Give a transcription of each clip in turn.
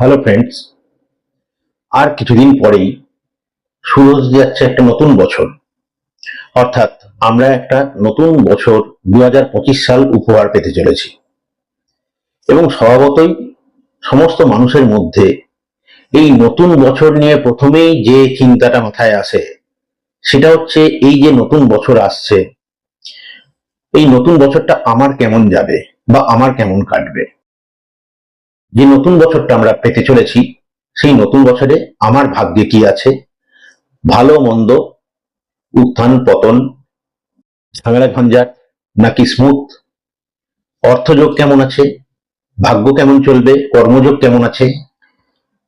Hello friends আর কিছুদিন পরেই শুরু হতে যাচ্ছে একটা নতুন বছর। অর্থাৎ আমরা একটা নতুন বছর দু হাজার পঁচিশ সাল উপহার পেতে চলেছি। এবং স্বভাবতই সমস্ত মানুষের মধ্যে এই নতুন বছর নিয়ে প্রথমেই যে চিন্তাটা মাথায় আসে, সেটা হচ্ছে এই যে নতুন বছর আসছে, এই নতুন বছরটা আমার কেমন যাবে বা আমার কেমন কাটবে? যে নতুন বছরটা আমরা পেতে চলেছি, সেই নতুন বছরে আমার ভাগ্যে কি আছে? ভালো, মন্দ, উত্থান, পতন, ঝামেলা, ঝঞ্ঝাট, নাকি স্মুথ? অর্থযোগ কেমন আছে? ভাগ্য কেমন চলবে? কর্মযোগ কেমন আছে?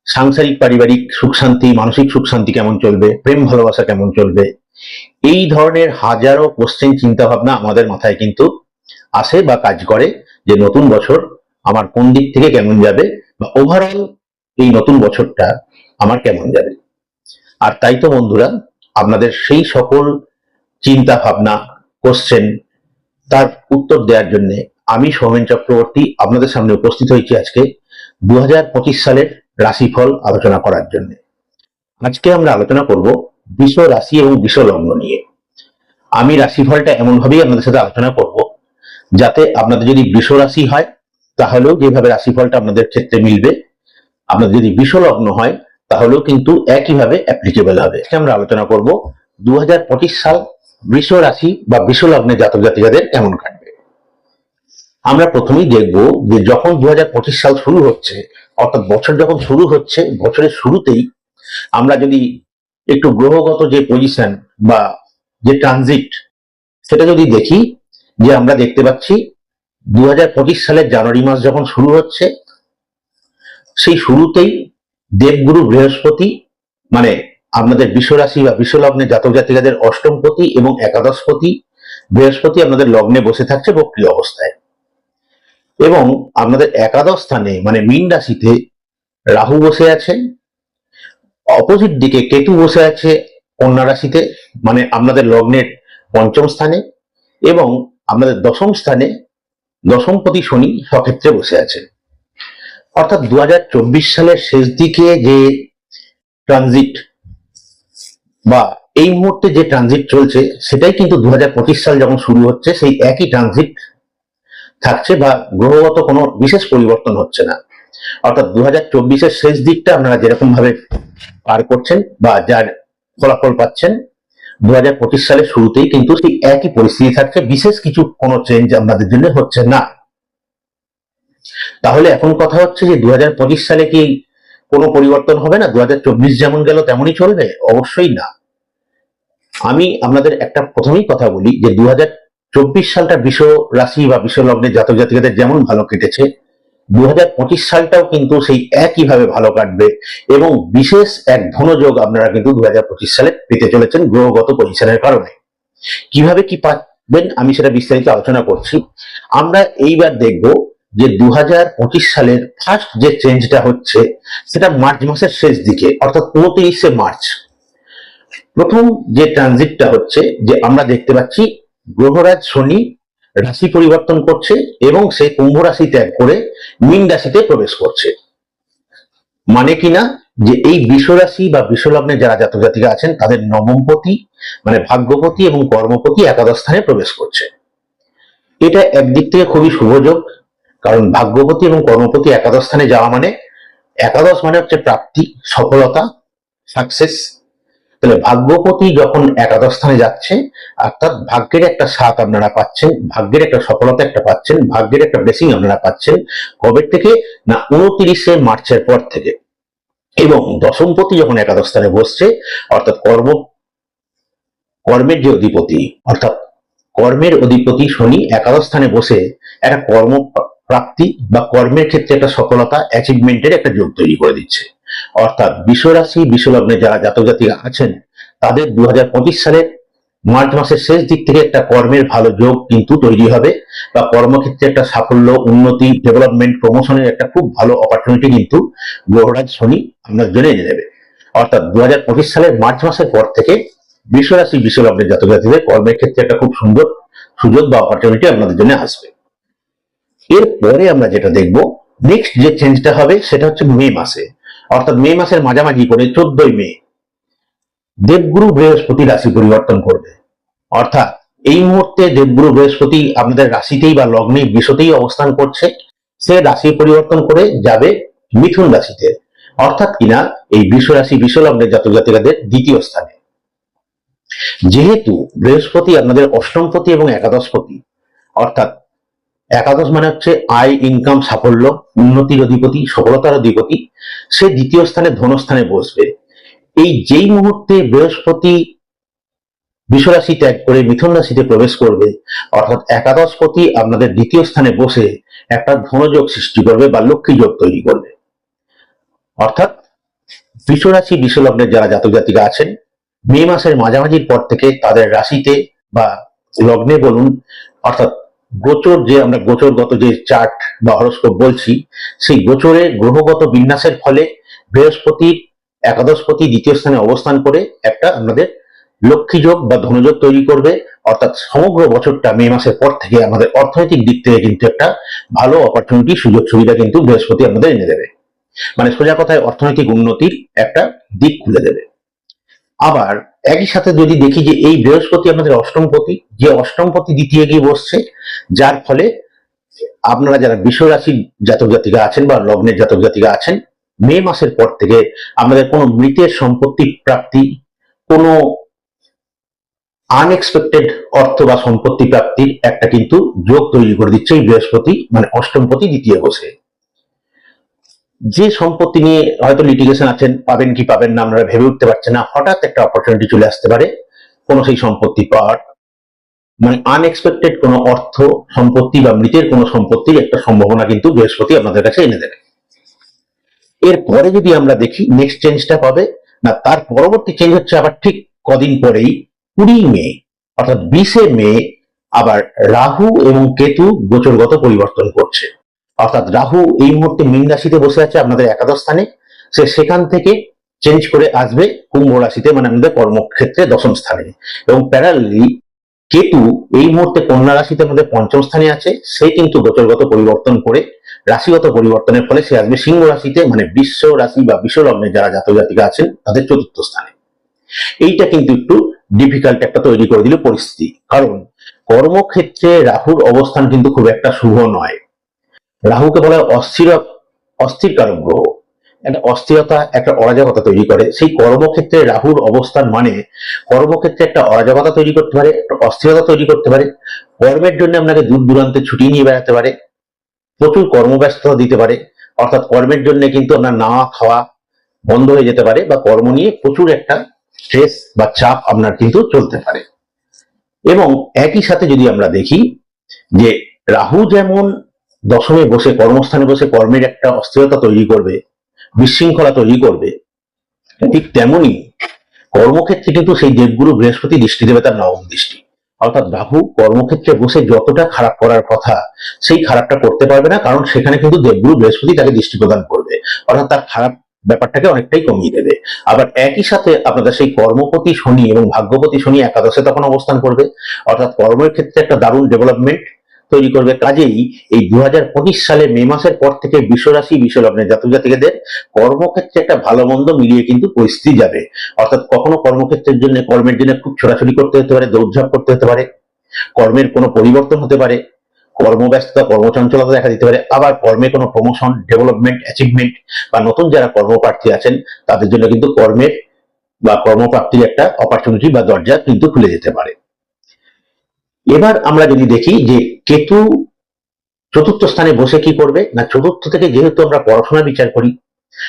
সাংসারিক, পারিবারিক সুখ শান্তি, মানসিক সুখ শান্তি কেমন চলবে? প্রেম, ভালোবাসা কেমন চলবে? এই ধরনের হাজারো কোশ্চেন চিন্তা ভাবনা আমাদের মাথায় কিন্তু আসে বা কাজ করে যে নতুন বছর আমার কোন দিক থেকে কেমন যাবে বা ওভারঅল এই নতুন বছরটা আমার কেমন যাবে। আর তাই তো বন্ধুরা, আপনাদের সেই সকল চিন্তা ভাবনা কোশ্চেন তার উত্তর দেওয়ার জন্য আমি সৌমেন চক্রবর্তী আপনাদের সামনে উপস্থিত হয়েছি আজকে দু হাজার পঁচিশ সালের রাশিফল আলোচনা করার জন্য। আজকে আমরা আলোচনা করব বিষ রাশি এবং বিষ লগ্ন নিয়ে। আমি রাশিফলটা এমনভাবেই আপনাদের সাথে আলোচনা করব যাতে আপনাদের যদি বৃষ রাশি হয় তাহলেও যেভাবে রাশিফলটা আপনাদের ক্ষেত্রে মিলবে, আপনাদের যদি বিষ লগ্ন হয়, তাহলেও কিন্তু একইভাবে অ্যাপ্লিকেবল হবে। আমরা আলোচনা করব দু সাল বৃষ রাশি বা বৃষ লগ্নে জাতক জাতিকাদের কেমন কাটবে। আমরা প্রথমেই দেখব যে যখন দু হাজার পঁচিশ সাল শুরু হচ্ছে, অর্থাৎ বছর যখন শুরু হচ্ছে, বছরের শুরুতেই আমরা যদি একটু গ্রহগত যে পজিশন বা যে ট্রানজিট সেটা যদি দেখি, যে আমরা দেখতে পাচ্ছি দু হাজার পঁচিশ সালের জানুয়ারি মাস যখন শুরু হচ্ছে, সেই শুরুতেই দেবগুরু বৃহস্পতি মানে আপনাদের বিশ্বরাশি বা বিশ্বলগ্নে জাতক জাতিকাদের অষ্টমপতি এবং একাদশপতি, বৃহস্পতি আপনাদের লগ্নে বসে থাকছে বক্রিয় অবস্থায়। এবং আপনাদের একাদশ স্থানে মানে মীন রাশিতে রাহু বসে আছে, অপোজিট দিকে কেতু বসে আছে কন্যা রাশিতে মানে আপনাদের লগ্নের পঞ্চম স্থানে এবং আপনাদের দশম স্থানে দশমপতি শনি সক্ষেত্রে বসে আছে অর্থাৎ দু সালের শেষ দিকে যে ট্রানজিট বা এই মুহূর্তে যে ট্রানজিট চলছে, সেটাই কিন্তু দু সাল যখন শুরু হচ্ছে, সেই একই ট্রানজিট থাকছে বা গ্রহগত কোনো বিশেষ পরিবর্তন হচ্ছে না। অর্থাৎ দু হাজার শেষ দিকটা আপনারা যেরকম ভাবে পার করছেন বা যার ফলাফল পাচ্ছেন দু হাজার পঁচিশ সালের শুরুতেই কিন্তু সেই একই পরিস্থিতি থাকছে। বিশেষ কিছু কোনো চেঞ্জ আপনাদের জন্য হচ্ছে না। তাহলে এখন কথা হচ্ছে যে দু হাজার পঁচিশ সালে কি কোনো পরিবর্তন হবে না? দু যেমন গেল তেমনই চলবে? অবশ্যই না। আমি আপনাদের একটা প্রথমেই কথা বলি যে দু সালটা বিশ্ব রাশি বা বিশ্ব লগ্নের জাতক জাতিকাদের যেমন ভালো কেটেছে পঁচিশ সালটাও কিন্তু সেই একইভাবে ভালো কাটবে এবং বিশেষ এক ধনযোগ আপনারা কিন্তু দু হাজার পঁচিশ সালে পেতে চলেছেন গ্রহগত পজিশনের কারণে। কীভাবে কি পাবেন আমি সেটা বিস্তারিত আলোচনা করছি। আমরা এইবার দেখব যে দু হাজার পঁচিশ সালের ফার্স্ট যে চেঞ্জটা হচ্ছে, সেটা মার্চ মাসের শেষ দিকে, অর্থাৎ উনত্রিশে মার্চ। প্রথম যে ট্রানজিটটা হচ্ছে, যে আমরা দেখতে পাচ্ছি গ্রহরাজ শনি রাশি পরিবর্তন করছে এবং সে কুম্ভ রাশি ত্যাগ করে মীন রাশিতে প্রবেশ করছে। মানে কিনা যে এই বিশ্বরাশি বা বিশ্বলগ্নে যারা জাতক জাতিকা আছেন, তাদের নবমপতি মানে ভাগ্যপতি এবং কর্মপতি একাদশ স্থানে প্রবেশ করছে। এটা একদিক থেকে খুবই শুভযোগ কারণ ভাগ্যপতি এবং কর্মপতি একাদশ স্থানে যাওয়া মানে একাদশ মানে হচ্ছে প্রাপ্তি, সফলতা সাকসেস তাহলে ভাগ্যপতি যখন একাদশ স্থানে যাচ্ছে, অর্থাৎ ভাগ্যের একটা স্বাদ আপনারা পাচ্ছেন, ভাগ্যের একটা সফলতা একটা পাচ্ছেন, ভাগ্যের একটা ব্লেসিং আপনারা পাচ্ছেন, কবে থেকে? না, উনত্রিশে মার্চের পর থেকে। এবং দশমপতি যখন একাদশ স্থানে বসছে, অর্থাৎ কর্ম, কর্মের যে অধিপতি, অর্থাৎ কর্মের অধিপতি শনি একাদশ স্থানে বসে একটা কর্ম প্রাপ্তি বা কর্মের ক্ষেত্রে একটা সফলতা অ্যাচিভমেন্টের একটা যোগ তৈরি করে দিচ্ছে। অর্থাৎ বিশ্বরাশি, বিশ্বলগ্নে যারা জাতক জাতিকা আছেন, তাদের দু সালের মার্চ মাসের শেষ দিক থেকে একটা কর্মের ভালো যোগ কিন্তু তৈরি হবে বা কর্মক্ষেত্রে একটা সাফল্য, উন্নতি ডেভেলপমেন্ট প্রমোশনের একটা খুব ভালো অপরচুনিটি কিন্তু গ্রহরাজ শনি আপনার জন্য এনে দেবে। অর্থাৎ দু হাজার পঁচিশ সালের মার্চ মাসের পর থেকে বিশ্বরাশি বিশ্বলগ্নের জাতক জাতিদের কর্মের ক্ষেত্রে একটা খুব সুন্দর সুযোগ বা অপরচুনিটি আপনাদের জন্য আসবে। এরপরে আমরা যেটা দেখব নেক্সট যে চেঞ্জটা হবে, সেটা হচ্ছে মে মাসে। অর্থাৎ মে মাসের মাঝামাঝি করে চোদ্দই মে, দেবগুরু বৃহস্পতি রাশি পরিবর্তন করবে। অর্থাৎ এই মুহূর্তে দেবগুরু বৃহস্পতি আপনাদের রাশিতেই বা লগ্নে বিশ্বতেই অবস্থান করছে। সে রাশি পরিবর্তন করে যাবে মিথুন রাশিতে। অর্থাৎ কিনা এই বিশ্ব রাশি বিশ্ব লগ্নের জাতক জাতিকাদের দ্বিতীয় স্থানে। যেহেতু বৃহস্পতি আপনাদের অষ্টমপতি এবং একাদশপতি, অর্থাৎ একাদশ মানে হচ্ছে আয় ইনকাম সাফল্য, উন্নতির অধিপতি, সফলতার অধিপতি সে দ্বিতীয় স্থানে ধনস্থানে বসবে। এই যেই মুহূর্তে বৃহস্পতি বিশ্বরাশি ত্যাগ করে মিথুন রাশিতে প্রবেশ করবে, অর্থাৎ একাদশ একাদশপতি আপনাদের দ্বিতীয় স্থানে বসে একটা ধনযোগ সৃষ্টি করবে বা লক্ষ্মী যোগ তৈরি করবে। অর্থাৎ বিশ্বরাশি, বিশ্বলগ্নের যারা জাতক জাতিরা আছেন, মে মাসের মাঝামাঝির পর থেকে তাদের রাশিতে বা লগ্নে বলুন, অর্থাৎ গোচর যে আমরা গোচরগত যে চার্ট বা হরস্কোপ বলছি, সেই গোচরে গ্রহগত বিন্যাসের ফলে বৃহস্পতির একাদশপতি, দ্বিতীয় স্থানে অবস্থান করে একটা আমাদের লক্ষ্মী যোগ বা ধনযোগ তৈরি করবে। অর্থাৎ সমগ্র বছরটা মে মাসের পর থেকে আমাদের অর্থনৈতিক দিক থেকে কিন্তু একটা ভালো অপরচুনিটি সুযোগ, সুবিধা কিন্তু বৃহস্পতি আমাদের এনে দেবে। মানে সোজা কথায় অর্থনৈতিক উন্নতির একটা দিক খুলে দেবে। আবার একই সাথে যদি দেখি যে এই বৃহস্পতি আমাদের অষ্টমপতি যে অষ্টমপতি দ্বিতীয় গিয়ে বসছে, যার ফলে আপনারা যারা বিশ্ব রাশির জাতক জাতিকা আছেন বা লগ্নের জাতক জাতিকা আছেন, মে মাসের পর থেকে আমাদের কোনো মৃতের সম্পত্তি প্রাপ্তি, কোনো আনএক্সপেক্টেড অর্থ বা সম্পত্তি প্রাপ্তির একটা কিন্তু যোগ তৈরি করে দিচ্ছে এই বৃহস্পতি মানে অষ্টমপতি দ্বিতীয় বসে। যে সম্পত্তি নিয়ে হয়তো লিটিগেশন আছেন, পাবেন কি পাবেন না, আপনারা ভেবে উঠতে পারছেন না, হঠাৎ একটা অপরচুনিটি চলে আসতে পারে কোনো সেই সম্পত্তি পাওয়ার। মানে আনএক্সপেক্টেড কোনো অর্থ, সম্পত্তি বা মৃতের কোনো সম্পত্তির একটা সম্ভাবনা কিন্তু বৃহস্পতি আপনাদের কাছে এনে দেবে। এরপরে যদি আমরা দেখি নেক্সট চেঞ্জটা পাবে, না, তার পরবর্তী চেঞ্জ হচ্ছে আবার ঠিক কদিন পরেই, কুড়ি মে, অর্থাৎ বিশে মে আবার রাহু এবং কেতু গোচরগত পরিবর্তন করছে। অর্থাৎ রাহু এই মুহূর্তে মীন রাশিতে বসে আছে আপনাদের একাদশ স্থানে। সে সেখান থেকে চেঞ্জ করে আসবে কুম্ভ রাশিতে মানে আমাদের কর্মক্ষেত্রে দশম স্থানে। এবং প্যারালি কেতু এই মুহূর্তে কন্যা রাশিতে আমাদের পঞ্চম স্থানে আছে। সে কিন্তু গোচরগত পরিবর্তন করে রাশিগত পরিবর্তনের ফলে সে আসবে সিংহ রাশিতে মানে বিশ্ব রাশি বা বিশ্ব লগ্নে যারা জাতক জাতিকা আছেন, তাদের চতুর্থ স্থানে। এইটা কিন্তু একটু ডিফিকাল্ট একটা তৈরি করে দিল পরিস্থিতি। কারণ কর্মক্ষেত্রে রাহুর অবস্থান কিন্তু খুব একটা শুভ নয়। রাহুকে বলা অস্থির অস্থির কারক গ্রহ। একটা অস্থিরতা, একটা অরাজকতা তৈরি করে। সেই কর্মক্ষেত্রে রাহুর অবস্থান মানে কর্মক্ষেত্রে একটা অরাজকতা তৈরি করতে পারে, একটা অস্থিরতা তৈরি করতে পারে। কর্মের জন্য আপনাকে দূর দূরান্তে ছুটি নিয়ে বেড়াতে পারে, প্রচুর কর্মব্যস্ততা দিতে পারে। অর্থাৎ কর্মের জন্য কিন্তু আপনার নাওয়া খাওয়া বন্ধ হয়ে যেতে পারে বা কর্ম নিয়ে প্রচুর একটা স্ট্রেস বা চাপ আপনার কিন্তু চলতে পারে। এবং একই সাথে যদি আমরা দেখি যে রাহু যেমন দশমে বসে, কর্মস্থানে বসে কর্মের একটা অস্থিরতা তৈরি করবে, বিশৃঙ্খলা তৈরি করবে, ঠিক তেমনি কর্মক্ষেত্রে কিন্তু সেই দেবগুরু বৃহস্পতি দৃষ্টি দেবে তার নবম দৃষ্টি। অর্থাৎ রাহু কর্মক্ষেত্রে বসে যতটা খারাপ করার কথা, সেই খারাপটা করতে পারবে না, কারণ সেখানে কিন্তু দেবগুরু বৃহস্পতি তাকে দৃষ্টি প্রদান করবে। অর্থাৎ তার খারাপ ব্যাপারটাকে অনেকটাই কমিয়ে দেবে। আবার একই সাথে আপনাদের সেই কর্মপতি শনি এবং ভাগ্যপতি শনি একাদশে তখন অবস্থান করবে। অর্থাৎ কর্মের ক্ষেত্রে একটা দারুণ ডেভেলপমেন্ট তৈরি করবে। কাজেই এই দু হাজার পঁচিশ সালে মে মাসের পর থেকে বিশ্বরাশি বিশ্বলগ্নের জাতক জাতিকাদের কর্মক্ষেত্রে একটা ভালো মন্দ মিলিয়ে কিন্তু পরিস্থিতি যাবে। অর্থাৎ কখনো কর্মক্ষেত্রের জন্য, কর্মের জন্য খুব ছোটাছুটি করতে হতে পারে, দৌড়ঝাঁপ করতে হতে পারে, কর্মের কোনো পরিবর্তন হতে পারে, কর্মব্যস্ততা, কর্মচঞ্চলতা দেখা দিতে পারে, আবার কর্মে কোনো প্রমোশন ডেভেলপমেন্ট অ্যাচিভমেন্ট বা নতুন যারা কর্মপ্রার্থী আছেন, তাদের জন্য কিন্তু কর্মের বা কর্মপ্রাপ্তির একটা অপরচুনিটি বা দরজা কিন্তু খুলে যেতে পারে। এবার আমরা যদি দেখি যে কেতু চতুর্থ স্থানে বসে কি করবে, না চতুর্থ থেকে যেহেতু আমরা পড়াশোনা বিচার করি,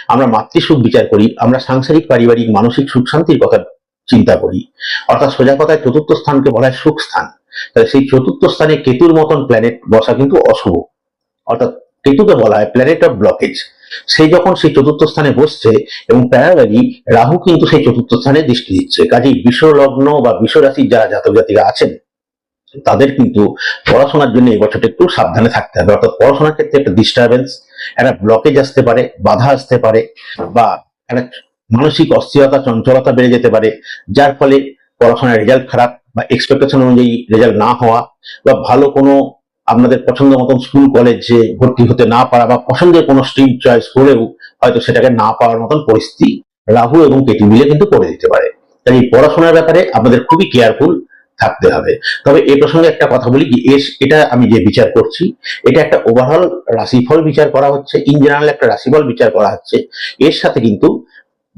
আমরা মাতৃসুখ বিচার করি, আমরা সাংসারিক, পারিবারিক, মানসিক সুখ শান্তির কথা চিন্তা করি, অর্থাৎ সোজা কথায় চতুর্থ স্থানকে বলা হয় সুখ স্থান, তাহলে সেই চতুর্থ স্থানে কেতুর মতন প্ল্যানেট বসা কিন্তু অশুভ। অর্থাৎ কেতুকে বলা হয় প্ল্যানেট অফ ব্লকেজ সে যখন সেই চতুর্থ স্থানে বসছে এবং প্যারালালি রাহু কিন্তু সেই চতুর্থ স্থানে দৃষ্টি দিচ্ছে। কাজেই বিশ্বলগ্ন বা বিশ্বরাশির যারা জাতক জাতিরা আছেন তাদের কিন্তু পড়াশোনার জন্য এই বছরটা একটু সাবধানে থাকতে হবে। অর্থাৎ পড়াশোনার ক্ষেত্রে একটা ডিস্টারবেন্স একটা ব্লকেজ আসতে পারে, বাধা আসতে পারে বা একটা মানসিক অস্থিরতা, চঞ্চলতা বেড়ে যেতে পারে, যার ফলে পড়াশোনার রেজাল্ট খারাপ বা এক্সপেকটেশন অনুযায়ী রেজাল্ট না হওয়া বা ভালো কোনো আপনাদের পছন্দ মতন স্কুল কলেজে ভর্তি হতে না পারা বা পছন্দের কোনো স্ট্রিম চয়েস করেও হয়তো সেটাকে না পাওয়ার মতন পরিস্থিতি রাহু এবং কেতু মিলে কিন্তু করে দিতে পারে। তাই পড়াশোনার ব্যাপারে আপনাদের খুবই কেয়ারফুল থাকতে হবে। তবে এই প্রসঙ্গে একটা কথা বলি এটা আমি যে বিচার করছি, এটা একটা ওভারঅল রাশিফল বিচার করা হচ্ছে ইন জেনারেল একটা রাশিফল বিচার করা হচ্ছে। এর সাথে কিন্তু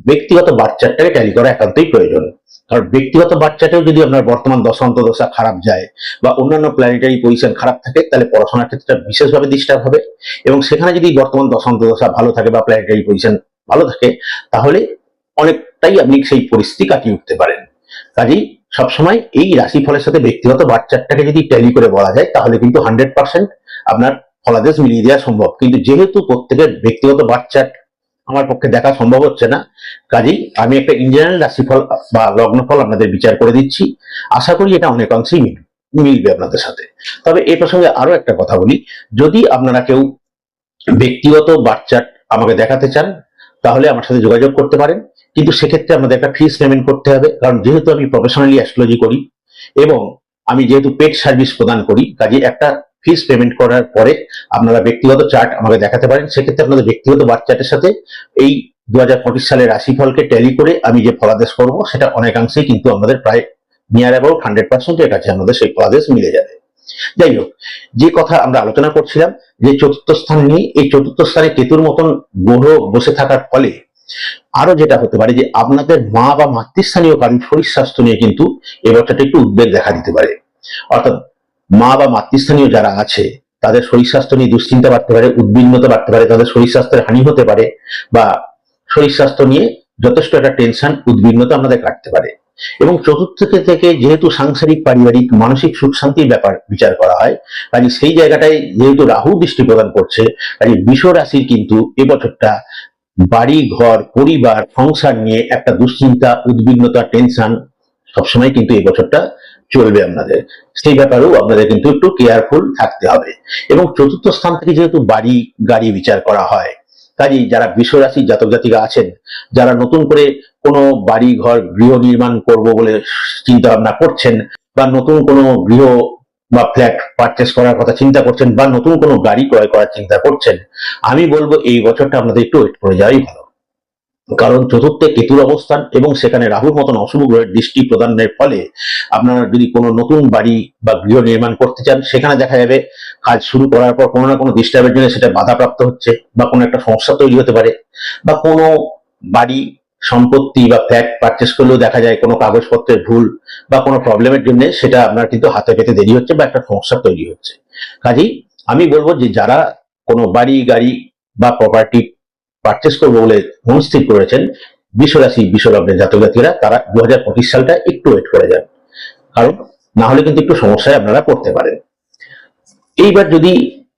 ব্যক্তিগত বাচ্চাটাকে ট্যালি করা একান্তই প্রয়োজন। কারণ ব্যক্তিগত বাচ্চাটাও যদি আপনার বর্তমান দশা খারাপ যায় বা অন্যান্য প্ল্যানেটারি পজিশন খারাপ থাকে, তাহলে পড়াশোনার ক্ষেত্রে বিশেষভাবে ডিস্টার্ব হবে। এবং সেখানে যদি বর্তমান দশা ভালো থাকে বা প্ল্যানেটারি পজিশন ভালো থাকে, তাহলে অনেকটাই আপনি সেই পরিস্থিতি কাটিয়ে উঠতে পারেন। কাজেই সবসময় এই রাশিফলের সাথে ব্যক্তিগত বাচ্চাটাকে যদি ট্যালি করে বলা যায়, তাহলে কিন্তু হান্ড্রেড পার্সেন্ট আপনার ফলাদেশ মিলিয়ে দেওয়া সম্ভব। কিন্তু যেহেতু প্রত্যেকের ব্যক্তিগত বাচ্চার আমার পক্ষে দেখা সম্ভব হচ্ছে না, কাজেই আমি একটা ইন্ডিয়ান রাশিফল বা লগ্নফল আপনাদের বিচার করে দিচ্ছি। আশা করি এটা অনেকাংশেই মিল- মিলবে আপনাদের সাথে। তবে এ প্রসঙ্গে আরও একটা কথা বলি। যদি আপনারা কেউ ব্যক্তিগত বাচ্চার আমাকে দেখাতে চান, তাহলে আমার সাথে যোগাযোগ করতে পারেন। কিন্তু সেক্ষেত্রে আমাদের একটা ফিস পেমেন্ট করতে হবে, কারণ যেহেতু আমি প্রফেশনালি অ্যাস্ট্রোলজি করি এবং আমি যেহেতু পেড সার্ভিস প্রদান করি, কাজে একটা ফিস পেমেন্ট করার পরে আপনারা ব্যক্তিগত চার্ট আমাকে দেখাতে পারেন। সেক্ষেত্রে আপনাদের ব্যক্তিগত বাচ্চাটের সাথে এই দু হাজার পঁচিশ সালের রাশিফলকে ট্যালি করে আমি যে ফলাদেশ করব, সেটা অনেকাংশেই কিন্তু আমাদের প্রায় নিয়ার অ্যাবাউট হান্ড্রেড পার্সেন্টের কাছে আমাদের সেই ফলাদেশ মিলে যাবে। যাই হোক, যে কথা আমরা আলোচনা করছিলাম, যে চতুর্থ স্থান নিয়ে, এই চতুর্থ স্থানে কেতুর মতন গ্রহ বসে থাকার ফলে আরও যেটা হতে পারে যে আপনাদের মা বা মাতৃস্থানীয় কারণ শরীর স্বাস্থ্য নিয়ে কিন্তু এবছরটা একটু উদ্বেগ দেখা দিতে পারে। অর্থাৎ মা বা মাতৃস্থানীয় যারা আছে, তাদের শরীর স্বাস্থ্য নিয়ে দুশ্চিন্তা বাড়তে পারে, উদ্বিগ্নতা বাড়তে পারে, তাদের শরীর স্বাস্থ্যের হানি হতে পারে বা শরীর স্বাস্থ্য নিয়ে যথেষ্ট একটা টেনশন, উদ্বিগ্নতা আমাদের কাটতে পারে। এবং চতুর্থ থেকে যেহেতু সাংসারিক, পারিবারিক, মানসিক সুখ শান্তির ব্যাপার বিচার করা হয়, কাজে সেই জায়গাটায় যেহেতু রাহু দৃষ্টি প্রদান করছে, কাজে বিষ রাশির কিন্তু এবছরটা বাড়ি, ঘর, পরিবার, সংসার নিয়ে একটা দুশ্চিন্তা, উদ্বিগ্নতা টেনশন সবসময় কিন্তু এই বছরটা চলবে আপনাদের। সেই ব্যাপারেও আপনাদের কিন্তু একটু কেয়ারফুল থাকতে হবে। এবং চতুর্থ স্থান থেকে যেহেতু বাড়ি, গাড়ি বিচার করা হয়, কাজেই যারা বিশ্বরাশির জাতক জাতিকা আছেন, যারা নতুন করে কোনো বাড়ি, ঘর, গৃহ নির্মাণ করব বলে চিন্তা ভাবনা করছেন, বা নতুন কোনো গৃহ বা ফ্ল্যাট পারচেস করার কথা চিন্তা করছেন বা নতুন কোনো গাড়ি ক্রয় করার চিন্তা করছেন, আমি বলব এই বছরটা আপনাদের একটু ওয়েট করে যাওয়াই ভালো। কারণ চতুর্থে কেতুর অবস্থান এবং সেখানে রাহুর মতন অশুভ গ্রহের দৃষ্টি প্রদানের ফলে আপনারা যদি কোনো নতুন বাড়ি বা গৃহ নির্মাণ করতে চান, সেখানে দেখা যাবে কাজ শুরু করার পর কোনো না কোনো ডিস্টার্বের জন্য সেটা বাধাপ্রাপ্ত হচ্ছে বা কোনো একটা সমস্যা তৈরি হতে পারে বা কোনো বাড়ি সম্পত্তি বা ফ্ল্যাট পারচেস করলেও দেখা যায় কোনো কাগজপত্রের ভুল বা কোনো প্রবলেমের জন্য সেটা আপনার কিন্তু হাতে পেতে দেরি হচ্ছে বা একটা সমস্যা তৈরি হচ্ছে। কাজেই আমি বলব যে যারা কোনো বাড়ি, গাড়ি বা প্রপার্টি পারচেস করব বলে মনস্থির করেছেন, বিশ্বরাশি, বিশ্বলগ্নের জাতক জাতিরা তারা দু হাজার পঁচিশ সালটা একটু ওয়েট করে যান। কারণ না হলে কিন্তু একটু সমস্যায় আপনারা পড়তে পারেন। এইবার যদি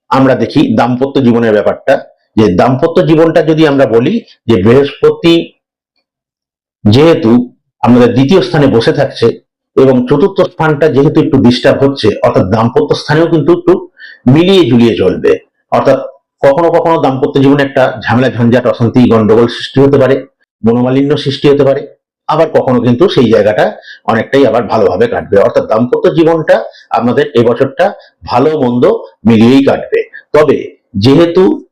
আমরা দেখি দাম্পত্য জীবনের ব্যাপারটা, যে দাম্পত্য জীবনটা যদি আমরা বলি, যে বৃহস্পতি যেহেতু আমাদের দ্বিতীয় স্থানে বসে থাকছে এবং চতুর্থ স্থানটা যেহেতু একটু ডিস্টার্ব হচ্ছে, অর্থাৎ দাম্পত্য স্থানেও কিন্তু একটু মিলিয়ে জুলিয়ে চলবে। অর্থাৎ কখনো কখনো দাম্পত্য জীবনে একটা ঝামেলা, ঝঞ্ঝাট, অশান্তি, গন্ডগোল সৃষ্টি হতে পারে, মনোমালিন্য সৃষ্টি হতে পারে, আবার কখনো কিন্তু সেই জায়গাটা অনেকটাই আবার ভালোভাবে কাটবে। অর্থাৎ দাম্পত্য জীবনটা আমাদের এবছরটা ভালো, মন্দ মিলিয়েই কাটবে। তবে যেহেতু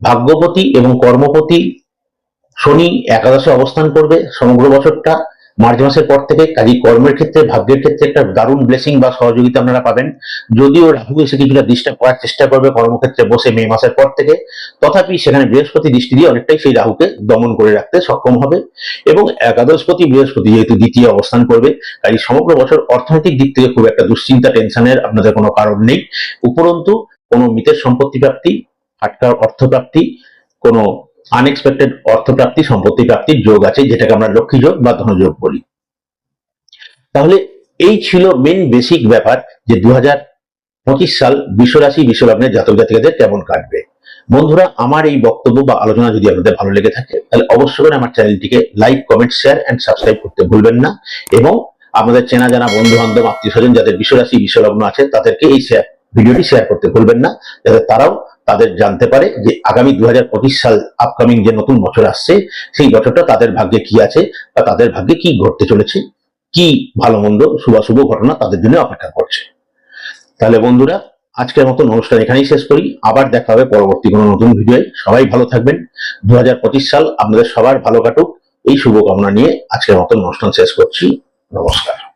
ভাগ্যপতি এবং কর্মপতি শনি একাদশে অবস্থান করবে সমগ্র বছরটা। মার্চ মাসের পর থেকে কাজী কর্মের ক্ষেত্রে, ভাগ্যের ক্ষেত্রে একটা দারুণ ব্লেসিং বা সহযোগিতা আপনারা পাবেন। যদিও রাহু এসে কিছুটা ডিস্টার্ব করার চেষ্টা করবে কর্মক্ষেত্রে বসে মে মাসের পর থেকে। তথাপি সেখানে বৃহস্পতি দৃষ্টি দিয়ে অনেকটাই সেই রাহুকে দমন করে রাখতে সক্ষম হবে। এবং একাদশপতি বৃহস্পতি যেহেতু দ্বিতীয় অবস্থান করবে, কাজী সমগ্র বছর অর্থনৈতিক দিক থেকে খুব একটা দুশ্চিন্তা টেনশনের আপনাদের কোনো কারণ নেই। উপরন্তু কোনো মিতের সম্পত্তি প্রাপ্তি ফাটকার অর্থপ্রাপ্তি, কোনো আনএক্সপেক্টেড অর্থপ্রাপ্তি সম্পত্তি প্রাপ্তির যোগ আছে, যেটাকে আমরা লক্ষ্মী যোগ বা ধনযোগ বলি। তাহলে এই ছিল মেন বেসিক ব্যাপার যে দু পঁচিশ সাল বিশ্বরাশি, বিশ্বলগ্নের জাতক জাতিকাদের কেমন কাটবে। বন্ধুরা, আমার এই বক্তব্য বা আলোচনা যদি আপনাদের ভালো লেগে থাকে, তাহলে অবশ্যই করে আমার চ্যানেলটিকে like comment share and subscribe করতে ভুলবেন না। এবং আমাদের চেনা জানা বন্ধু বান্ধব আত্মীয় স্বজন যাদের বিশ্বরাশি, বিশ্বলগ্ন আছে, তাদেরকে এই শেয়ার ভিডিওটি শেয়ার করতে ভুলবেন না, যাতে তারাও তাদের জানতে পারে যে আগামী দু সাল আপকামিং যে নতুন বছর আসছে, সেই বছরটা তাদের ভাগ্যে কি আছে বা তাদের ভাগ্যে কি ঘটতে চলেছে, কি ভালো মন্দ শুভাশুভ ঘটনা তাদের জন্য অপেক্ষা করছে। তাহলে বন্ধুরা, আজকের মতন অনুষ্ঠান এখানেই শেষ করি। আবার দেখা হবে পরবর্তী কোনো নতুন ভিডিওয়। সবাই ভালো থাকবেন। দু হাজার পঁচিশ সাল আপনাদের সবার ভালো কাটুক। এই শুভকামনা নিয়ে আজকের মতন অনুষ্ঠান শেষ করছি। নমস্কার।